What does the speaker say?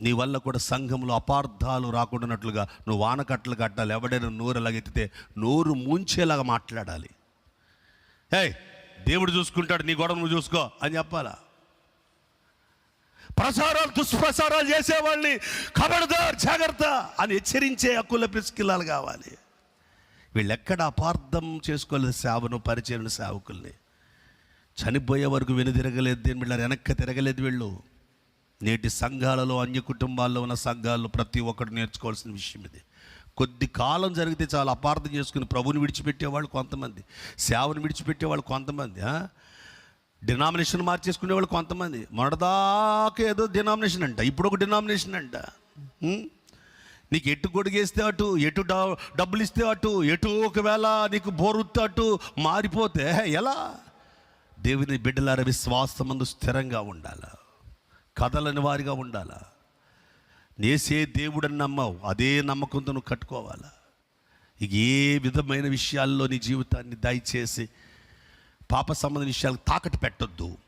నీ వల్ల కూడా సంఘంలో అపార్థాలు రాకుండానట్లుగా నువ్వు వానకట్టలు కట్టాలి ఎవడైనా నోరు ఎలాగెత్తితే నోరు ముంచేలాగా మాట్లాడాలి. హే దేవుడు చూసుకుంటాడు నీ గొడవ నువ్వు చూసుకో అని చెప్పాలా? ప్రసారాలు దుష్ప్రసారాలు చేసేవాళ్ళని కబడదార్ జాగ్రత్త అని హెచ్చరించే హక్కుల పిసికిల్లాలు కావాలి. వీళ్ళు ఎక్కడ అపార్థం చేసుకోలేదు సేవను పరిచయం సేవకుల్ని. చనిపోయే వరకు వెనుదిరగలేదు దేని వీళ్ళ వెనక్కి తిరగలేదు వీళ్ళు. నేటి సంఘాలలో అన్య కుటుంబాల్లో ఉన్న సంఘాల్లో ప్రతి ఒక్కరు నేర్చుకోవాల్సిన విషయం ఇది. కొద్ది కాలం జరిగితే చాలా అపార్థం చేసుకుని ప్రభుని విడిచిపెట్టేవాళ్ళు కొంతమంది సేవను విడిచిపెట్టేవాళ్ళు కొంతమంది డినామినేషన్ మార్చేసుకునే వాళ్ళు కొంతమంది. మొన్నటిదాకా ఏదో డినామినేషన్ అంట ఇప్పుడు ఒక డినామినేషన్ అంట. నీకు ఎటు గొడిగేస్తే అటు ఎటు డబ్బులు ఇస్తే అటు ఎటు ఒకవేళ నీకు బోరుత్తే అటు మారిపోతే ఎలా? దేవుని బిడ్డలార విశ్వాసమందు స్థిరంగా ఉండాలా? కథలని వారిగా ఉండాలా? నేసే దేవుడని నమ్మవు అదే నమ్మకంతో నువ్వు కట్టుకోవాలా? ఇక ఏ విధమైన విషయాల్లో నీ జీవితాన్ని దయచేసి పాప సంబంధ విషయాలకు తాకట్టు పెట్టొద్దు.